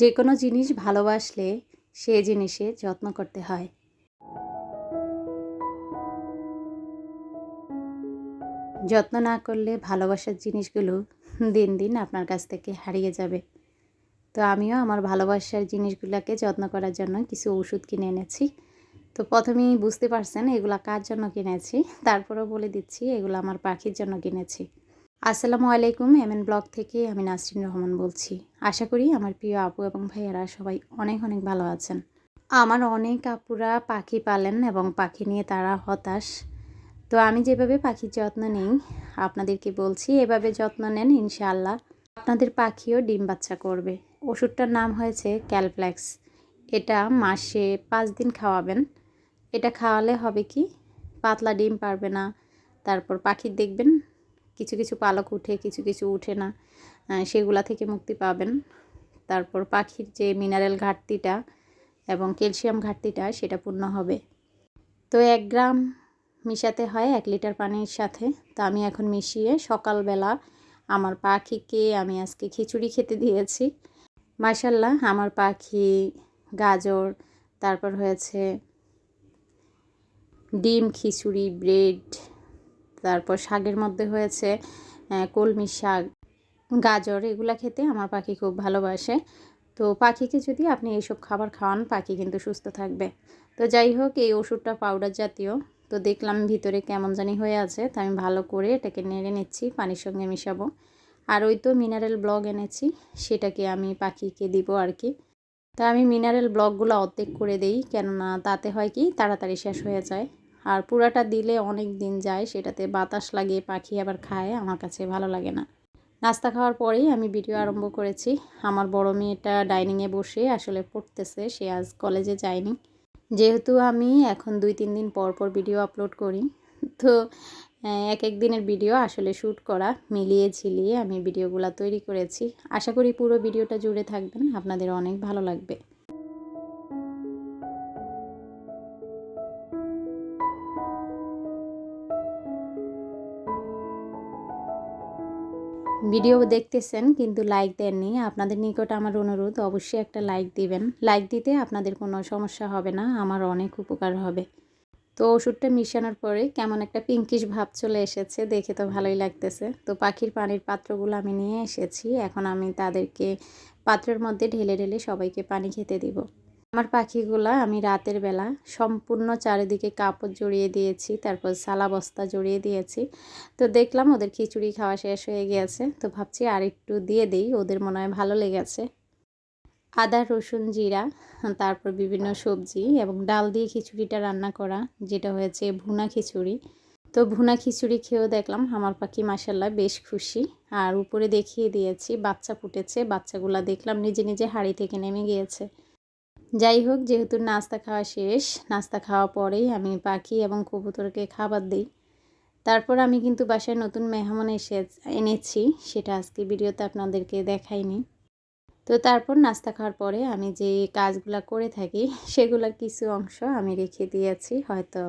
যে কোনো জিনিস ভালোবাসলে সে জিনিসে যত্ন করতে হয়। যত্ন না করলে ভালোবাসার জিনিসগুলো দিন দিন আপনার কাছ থেকে হারিয়ে যাবে। তো আমিও আমার ভালোবাসার জিনিসগুলোকে যত্ন করার জন্য কিছু ওষুধ কিনে এনেছি। তো প্রথমেই বুঝতে পারছেন এগুলা কার জন্য কিনেছি, তারপরেও বলে দিচ্ছি এগুলো আমার পাখির জন্য কিনেছি। আসসালামু আলাইকুম, এমএন ব্লগ থেকে আমি নাসরিন রহমান বলছি। আশা করি আমার প্রিয় আপু এবং ভাইয়ারা সবাই অনেক অনেক ভালো আছেন। আমার অনেক আপুরা পাখি পালেন এবং পাখি নিয়ে তারা হতাশ। তো আমি যেভাবে পাখির যত্ন নিই, আপনাদেরকে বলছি এভাবে যত্ন নেন ইনশাআল্লাহ। আপনাদের পাখিও ডিম বাচ্চা করবে। ওষুধটার নাম হয়েছে ক্যালপ্লেক্স। এটা মাসে পাঁচ দিন খাওয়াবেন। এটা খাওয়ালে হবে কি? পাতলা ডিম পারবে না। তারপর পাখির দেখবেন, কিছু কিছু পালক উঠে, কিছু কিছু উঠে না। সেগুলা থেকে মুক্তি পাবেন। তারপর পাখির যে মিনারেল ঘাটতিটা এবং ক্যালসিয়াম ঘাটতিটা, সেটা পূর্ণ হবে। তো এক গ্রাম মিশাতে হয় এক লিটার পানির সাথে। তো আমি এখন মিশিয়ে সকালবেলা আমার পাখিকে আমি আজকে খিচুড়ি খেতে দিয়েছি। মার্শাল্লাহ আমার পাখি, গাজর, তারপর হয়েছে ডিম, খিচুড়ি, ব্রেড, তারপর শাকের মধ্যে হয়েছে কলমি শাক গাজর এগুলো খেতে আমার পাখি খুব ভালোবাসে। তো পাখিকে যদি আপনি এইসব খাবার খাওয়ান, পাখি কিন্তু সুস্থ থাকবে। তো যাই হোক, এই ওষুধটা পাউডার জাতীয়। তো দেখলাম ভিতরে কেমন জানি হয়ে আছে, তো আমি ভালো করে এটাকে নেড়ে নিচ্ছি, পানির সঙ্গে মিশাবো। আর ওই তো মিনারেল ব্লগ এনেছি, সেটাকে আমি পাখিকে দিব আর কি। তা আমি মিনারেল ব্লকগুলো অর্ধেক করে দেই, কেননা তাতে হয় কি, তাড়াতাড়ি শেষ হয়ে যায়। আর পুরাটা দিলে অনেক দিন যায়, সেটাতে বাতাস লাগিয়ে পাখি আবার খায়, আমার কাছে ভালো লাগে না। নাস্তা খাওয়ার পরেই আমি ভিডিও আরম্ভ করেছি। আমার বড় মেয়েটা ডাইনিংয়ে বসে আসলে পড়তেছে, সে আজ কলেজে যায়নি। যেহেতু আমি এখন দুই তিন দিন পর পর ভিডিও আপলোড করি, তো এক এক দিনের ভিডিও আসলে শ্যুট করা, মিলিয়ে ঝিলিয়ে আমি ভিডিওগুলো তৈরি করেছি। আশা করি পুরো ভিডিওটা জুড়ে থাকবেন, আপনাদের অনেক ভালো লাগবে। ভিডিও দেখতেছেন কিন্তু লাইক দেননি। আপনাদের নিকট আমার অনুরোধ, অবশ্যই একটা লাইক দিবেন। লাইক দিতে আপনাদের কোনো সমস্যা হবে না, আমার অনেক উপকার হবে। তো ওষুধটা মিশানোর পরে কেমন একটা পিঙ্কিশ ভাব চলে এসেছে, দেখে তো ভালোই লাগতেছে। তো পাখির পানির পাত্রগুলো আমি নিয়ে এসেছি, এখন আমি তাদেরকে পাত্রের মধ্যে ঢেলে ঢেলে সবাইকে পানি খেতে দিব। আমার পাখিগুলা আমি রাতের বেলা সম্পূর্ণ চারিদিকে কাপড় জড়িয়ে দিয়েছি, তারপর সালা বস্তা জড়িয়ে দিয়েছি। তো দেখলাম ওদের খিচুড়ি খাওয়া শেষ হয়ে গিয়েছে, তো ভাবছি আর একটু দিয়ে দিই, ওদের মনে হয় ভালো লেগেছে। আদা, রসুন, জিরা, তারপর বিভিন্ন সবজি এবং ডাল দিয়ে খিচুড়িটা রান্না করা, যেটা হয়েছে ভুনা খিচুড়ি। তো ভুনা খিচুড়ি খেয়েও দেখলাম আমার পাখি মাসাল্লাহ বেশ খুশি আর উপরে দেখিয়ে দিয়েছি, বাচ্চা ফুটেছে, বাচ্চাগুলা দেখলাম নিজে নিজে হাড়ি থেকে নেমে গিয়েছে। যাই হোক, যেহেতু নাস্তা খাওয়া শেষ, নাস্তা খাওয়া পরেই আমি পাখি এবং কবুতরকে খাবার দিই। তারপর আমি কিন্তু বাসায় নতুন মেহমান এসে, এনেছি, সেটা আজকে ভিডিওতে আপনাদেরকে দেখাইনি। তো তারপর নাস্তা খাওয়ার পরে আমি যে কাজগুলো করে থাকি সেগুলোর কিছু অংশ আমি রেখে দিয়েছি, হয়তো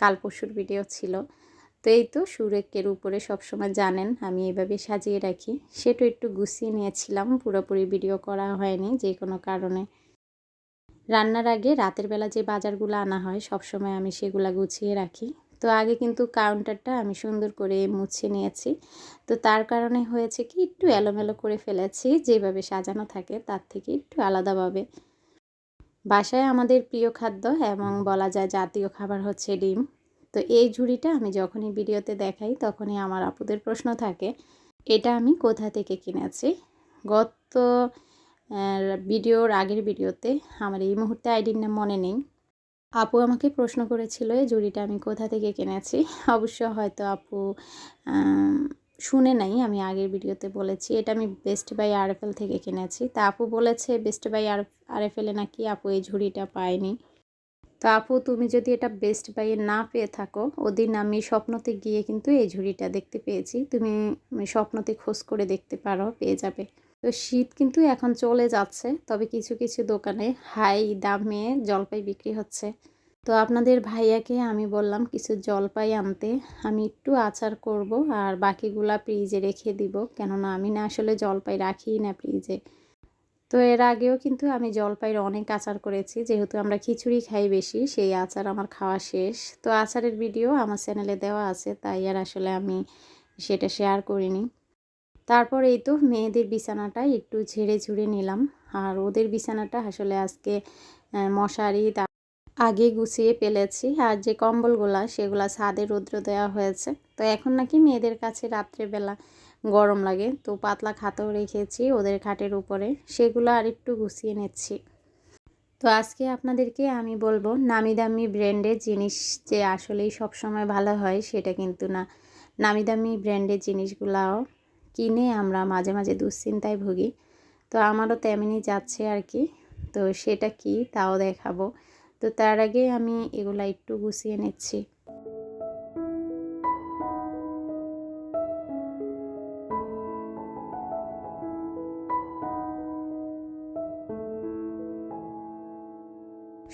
কাল পরশুর ভিডিও ছিল। তো এই তো সুরেকের উপরে সবসময় জানেন, আমি এভাবে সাজিয়ে রাখি। সেটা একটু গুছিয়ে নিয়েছিলাম, পুরোপুরি ভিডিও করা হয়নি যে কোনো কারণে। রান্নার আগে রাতের বেলা যে বাজারগুলো আনা হয়, সবসময় আমি সেগুলো গুছিয়ে রাখি। তো আগে কিন্তু কাউন্টারটা আমি সুন্দর করে মুছে নিয়েছি। তো তার কারণে হয়েছে কি, একটু এলোমেলো করে ফেলেছি, যেভাবে সাজানো থাকে তার থেকে একটু আলাদাভাবে। বাসায় আমাদের প্রিয় খাদ্য এবং বলা যায় জাতীয় খাবার হচ্ছে ডিম। তো এই ঝুড়িটা আমি যখনই ভিডিওতে দেখাই তখনই আমার আপুদের প্রশ্ন থাকে, এটা আমি কোথা থেকে কিনেছি? গত ভিডিওর আগের ভিডিওতে আমার এই মুহূর্তে আইডির নাম মনে নেই। আপু আমাকে প্রশ্ন করেছিল, এই জুড়িটা আমি কোথা থেকে কিনেছি? অবশ্য হয়তো আপু শুনে নাই, আমি আগের ভিডিওতে বলেছি, এটা আমি বেস্ট বাই আরএফএল থেকে কিনেছি। তা আপু বলেছে বেস্ট বাই আর আরএফএলে নাকি আপু এই ঝুড়িটা পায়নি? তো আপু, তুমি যদি এটা বেস্ট বাইয়ে না পেয়ে থাকো, ওদিন আমি স্বপ্নতে গিয়ে কিন্তু এই ঝুড়িটা দেখতে পেয়েছি। তুমি স্বপ্নতে খোঁজ করে দেখতে পারো, পেয়ে যাবে। তো শীত কিন্তু এখন চলে যাচ্ছে, তবে কিছু কিছু দোকানে হাই দামে জলপাই বিক্রি হচ্ছে। তো আপনাদের ভাইয়াকে আমি বললাম কিছু জলপাই আনতে, আমি একটু আচার করব আর বাকিগুলা ফ্রিজে রেখে দিব, কেননা আমি না আসলে জলপাই রাখি না ফ্রিজে। তো এর আগেও কিন্তু আমি জলপাইয়ের অনেক আচার করেছি, যেহেতু আমরা খিচুড়ি খাই বেশি, সেই আচার আমার খাওয়া শেষ। তো আচারের ভিডিও আমার চ্যানেলে দেওয়া আছে, তাই আর আসলে আমি সেটা শেয়ার করিনি। তারপর এই তো মেয়েদের বিছানাটা একটু ঝেড়ে ঝুড়ে নিলাম। আর ওদের বিছানাটা আসলে আজকে মশারি আগে গুছিয়ে পেলেছি আর যে কম্বলগুলা, সেগুলা ছাদে রৌদ্র দেওয়া হয়েছে। তো এখন নাকি মেয়েদের কাছে রাত্রেবেলা গরম লাগে। তো পাতলা খাতাও রেখেছি ওদের খাটের উপরে। সেগুলো আর একটু গুছিয়ে নিচ্ছি। তো আজকে আপনাদেরকে আমি বলব নামি দামি ব্র্যান্ডের জিনিস যে আসলেই সবসময় ভালো হয়, সেটা কিন্তু না। নামি দামি ব্র্যান্ডের জিনিসগুলাও কিনে আমরা মাঝে মাঝে দুশ্চিন্তায় ভুগি। তো আমারও তেমনি যাচ্ছে আর কি তো সেটা কি তাও দেখাবো। তো তার আগে আমি এগুলা একটু গুছিয়ে নিচ্ছি।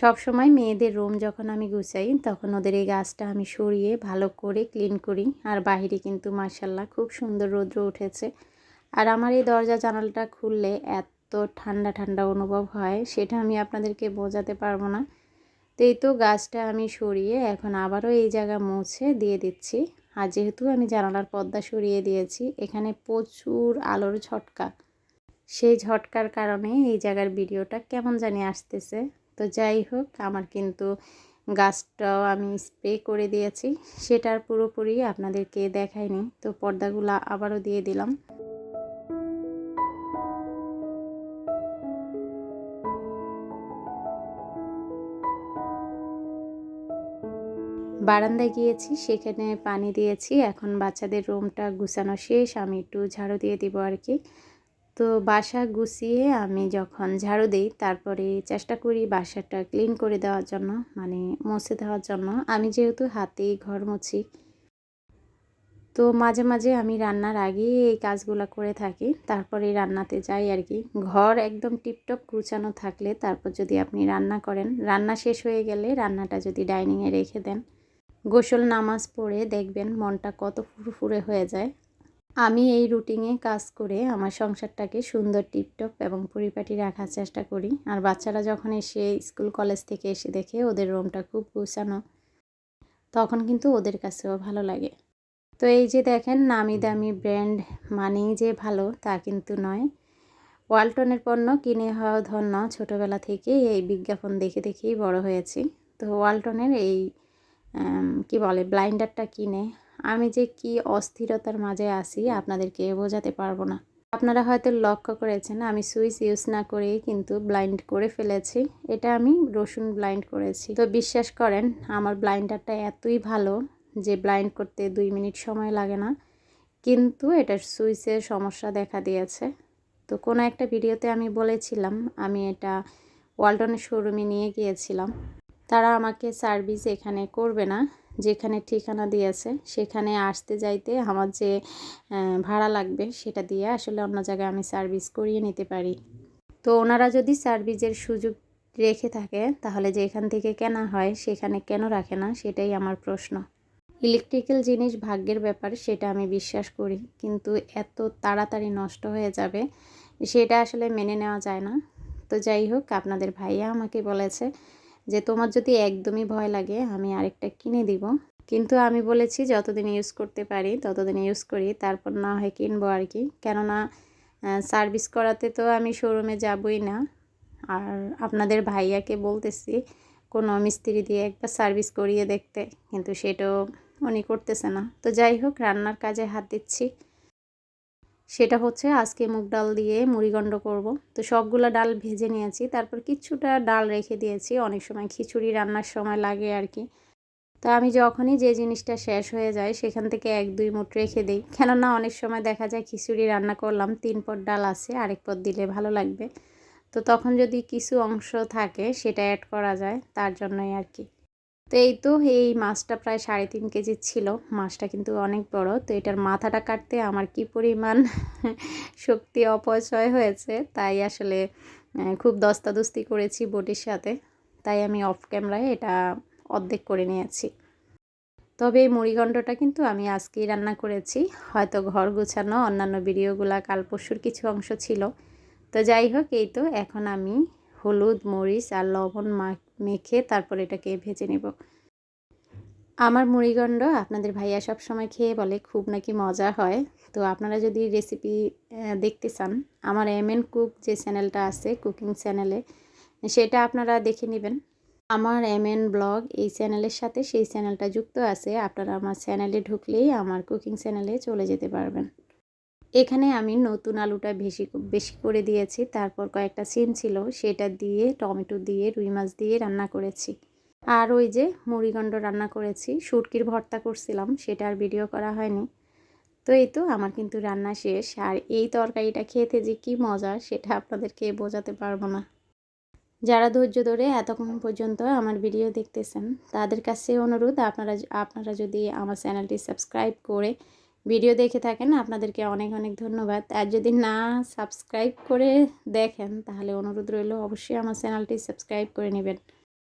সব সময় মেয়েদের রুম যখন আমি গুছাই, তখন ওদের এই গাছটা আমি সরিয়ে ভালো করে ক্লিন করি। আর বাহিরে কিন্তু মার্শাল্লাহ খুব সুন্দর রৌদ্র উঠেছে। আর আমার এই দরজা জানালাটা খুললে এত ঠান্ডা ঠান্ডা অনুভব হয়, সেটা আমি আপনাদেরকে বোঝাতে পারব না। তো এই তো গাছটা আমি সরিয়ে এখন আবারও এই জায়গা মুছে দিয়ে দিচ্ছি। আর যেহেতু আমি জানালার পর্দা সরিয়ে দিয়েছি, এখানে প্রচুর আলোর ঝটকা। সেই ঝটকার কারণে এই জায়গার ভিডিওটা কেমন জানি আসতেছে। তো যাই হোক, আমার কিন্তু গাছটাও আমি স্প্রে করে দিয়েছি। সেটার পুরোপুরি আপনাদেরকে দেখাইনি। তো পর্দাগুলো আবারও দিয়ে দিলাম। বারান্দায় গিয়েছি, সেখানে পানি দিয়েছি। এখন বাচ্চাদের রুমটা গুছানো শেষ। আমি একটু ঝাড়ু দিয়ে দিব আর কি। তো বাসা গুছিয়ে আমি যখন ঝাড়ু দিই, তারপরে চেষ্টা করি বাসাটা ক্লিন করে দেওয়ার জন্য মানে মুছে দেওয়ার জন্য। আমি যেহেতু হাতেই ঘর মুছি। তো মাঝে মাঝে আমি রান্নার আগে এই কাজগুলো করে থাকি। তারপরে রান্নাতে যাই আর কি। ঘর একদম টিপটপ গুছানো থাকলে তারপর যদি আপনি রান্না করেন, রান্না শেষ হয়ে গেলে রান্নাটা যদি ডাইনিংয়ে রেখে দেন, গোসল নামাজ পড়ে দেখবেন মনটা কত ফুরফুরে হয়ে যায়। আমি এই রুটিনে কাজ করে আমার সংসারটাকে সুন্দর টিপটপ এবং পরিপাটি রাখার চেষ্টা করি। আর বাচ্চারা যখন এসে স্কুল, কলেজ থেকে এসে দেখে ওদের রুমটা খুব গুছানো, তখন কিন্তু ওদের কাছেও ভালো লাগে। তো এই যে দেখেন, নামি দামি ব্র্যান্ড মানেই যে ভালো তা কিন্তু নয়। ওয়ালটনের পণ্য কিনে হওয়া ধন্য ছোটোবেলা থেকে এই বিজ্ঞাপন দেখে দেখেই বড় হয়েছি। তো ওয়ালটনের এই কি বলে, ব্লাইন্ডারটা কিনে আমি যে কি অস্থিরতার মাঝে আসি আপনাদেরকে বোঝাতে পারব না। আপনারা হয়তো লক্ষ্য করেছেন, আমি সুইচ ইউজ না করেই কিন্তু ব্লাইন্ড করে ফেলেছি। এটা আমি রসুন ব্লাইন্ড করেছি। তো বিশ্বাস করেন, আমার ব্লাইন্ডারটা এতই ভালো যে ব্লাইন্ড করতে দুই মিনিট সময় লাগে না। কিন্তু এটার সুইচের সমস্যা দেখা দিয়েছে। তো কোনো একটা ভিডিওতে আমি বলেছিলাম, আমি এটা ওয়ালটনের শোরুমে নিয়ে গিয়েছিলাম। তারা আমাকে সার্ভিস এখানে করবে না। যেখানে ঠিকানা দিয়েছে, সেখানে আসতে যাইতে আমার যে ভাড়া লাগবে সেটা দিয়ে আসলে অন্য জায়গায় আমি সার্ভিস করিয়ে নিতে পারি। তো ওনারা যদি সার্ভিসের সুযোগ রেখে থাকে, তাহলে যে এখান থেকে কেনা হয়, সেখানে কেন রাখে না, সেটাই আমার প্রশ্ন। ইলেকট্রিক্যাল জিনিস ভাগ্যের ব্যাপার, সেটা আমি বিশ্বাস করি। কিন্তু এত তাড়াতাড়ি নষ্ট হয়ে যাবে, সেটা আসলে মেনে নেওয়া যায় না। তো যাই হোক, আপনাদের ভাইয়া আমাকে বলেছে যে তোমার যদি একদমই ভয় লাগে, আমি আরেকটা কিনে দিব। কিন্তু আমি বলেছি যতদিন ইউজ করতে পারি, ততদিন ইউজ করি, তারপর না হয় কিনবো আর কি। কেননা সার্ভিস করাতে তো আমি শোরুমে যাবই না। আর আপনাদের ভাইয়াকে বলতেছি, কোনো মিস্ত্রি দিয়ে একবার সার্ভিস করিয়ে দেখতে, কিন্তু সেটাও উনি করতেছে না। তো যাই হোক, রান্নার কাজে হাত দিচ্ছি। সেটা হচ্ছে আজকে মুগ ডাল দিয়ে মুড়িগণ্ড করব। তো সবগুলো ডাল ভেজে নিয়েছি, তারপর কিছুটা ডাল রেখে দিয়েছি। অনেক সময় খিচুড়ি রান্নার সময় লাগে আর কি। তো আমি যখনই যে জিনিসটা শেষ হয়ে যায়, সেখান থেকে এক দুই মুঠ রেখে দিই। কেননা অনেক সময় দেখা যায় খিচুড়ি রান্না করলাম, তিন পট ডাল আছে, আরেক পট দিলে ভালো লাগবে। তো তখন যদি কিছু অংশ থাকে, সেটা অ্যাড করা যায়, তার জন্যই আর কি। তো এই তো এই মাছটা প্রায় সাড়ে তিন কেজি ছিল। মাছটা কিন্তু অনেক বড়। তো এটার মাথাটা কাটতে আমার কি পরিমাণ শক্তি অপচয় হয়েছে, তাই আসলে খুব দস্তাদস্তি করেছি বটির সাথে। তাই আমি অফ ক্যামেরায় এটা অর্ধেক করে নিয়েছি। তবে এই মুড়িগণ্ডটা কিন্তু আমি আজকেই রান্না করেছি। হয়তো ঘর গুছানো, অন্যান্য ভিডিওগুলা কাল পরশুর কিছু অংশ ছিল। তো যাই হোক, এই তো এখন আমি হলুদ, মরিচ আর লবণ মেখে তারপর এটাকে ভেজে নেব। আমার মুড়িগণ্ড আপনাদের ভাইয়া সব সময় খেয়ে বলে, খুব নাকি মজা হয়। তো আপনারা যদি রেসিপি দেখতে চান, আমার এম এন কুক যে চ্যানেলটা আছে কুকিং চ্যানেলে সেটা আপনারা দেখে নেবেন। আমার এম এন ব্লগ এই চ্যানেলের সাথে সেই চ্যানেলটা যুক্ত আছে। আপনারা আমার চ্যানেলে ঢুকলেই আমার কুকিং চ্যানেলে চলে যেতে পারবেন। এখানে আমি নতুন আলুটা বেশি বেশি করে দিয়েছি। তারপর কয়েকটা সিম ছিল, সেটা দিয়ে টমেটো দিয়ে, রুই মাছ দিয়ে রান্না করেছি। আর ওই যে মুড়িগণ্ড রান্না করেছি, শুটকির ভর্তা করছিলাম, সেটা আর ভিডিও করা হয়নি। তো এই তো, আমার কিন্তু রান্না শেষ। আর এই তরকারিটা খেতে যে কি মজা, সেটা আপনাদেরকে বোঝাতে পারব না। যারা ধৈর্য ধরে এতক্ষণ পর্যন্ত আমার ভিডিও দেখতেছেন, তাদের কাছে অনুরোধ, আপনারা আপনারা যদি আমার চ্যানেলটি সাবস্ক্রাইব করে ভিডিও দেখে থাকেন, আপনাদেরকে অনেক অনেক ধন্যবাদ। আর যদি না সাবস্ক্রাইব করে দেখেন, তাহলে অনুরোধ রইল অবশ্যই আমার চ্যানেলটি সাবস্ক্রাইব করে নেবেন।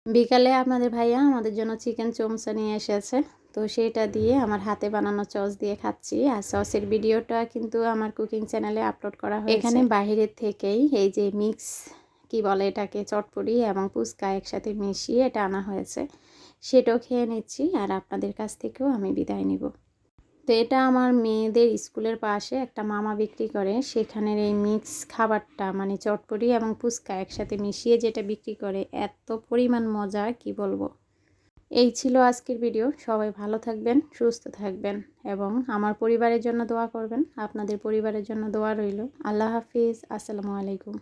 বিকালে আপনাদের ভাইয়া আমাদের জন্য চিকেন চমচা নিয়ে এসেছে, তো সেটা দিয়ে আমার হাতে বানানো চস দিয়ে খাচ্ছি। আর সসের ভিডিওটা কিন্তু আমার কুকিং চ্যানেলে আপলোড করা হয় এখানে বাহিরের থেকেই এই যে মিক্স, কি বলে এটাকে চটপড়ি এবং পুচকা একসাথে মিশিয়ে এটা আনা হয়েছে, সেটাও খেয়ে নিচ্ছি। আর আপনাদের কাছ থেকেও আমি বিদায় নিব। তো এটা আমার মেয়েদের স্কুলের পাশে একটা মামা বিক্রি করে। সেখানের এই মিক্স খাবারটা মানে চটপটি এবং ফুচকা একসাথে মিশিয়ে যেটা বিক্রি করে, এত পরিমাণ মজা, কি বলব? এই ছিল আজকের ভিডিও। সবাই ভালো থাকবেন, সুস্থ থাকবেন এবং আমার পরিবারের জন্য দোয়া করবেন। আপনাদের পরিবারের জন্য দোয়া রইল। আল্লাহ হাফিজ। আসসালামু আলাইকুম।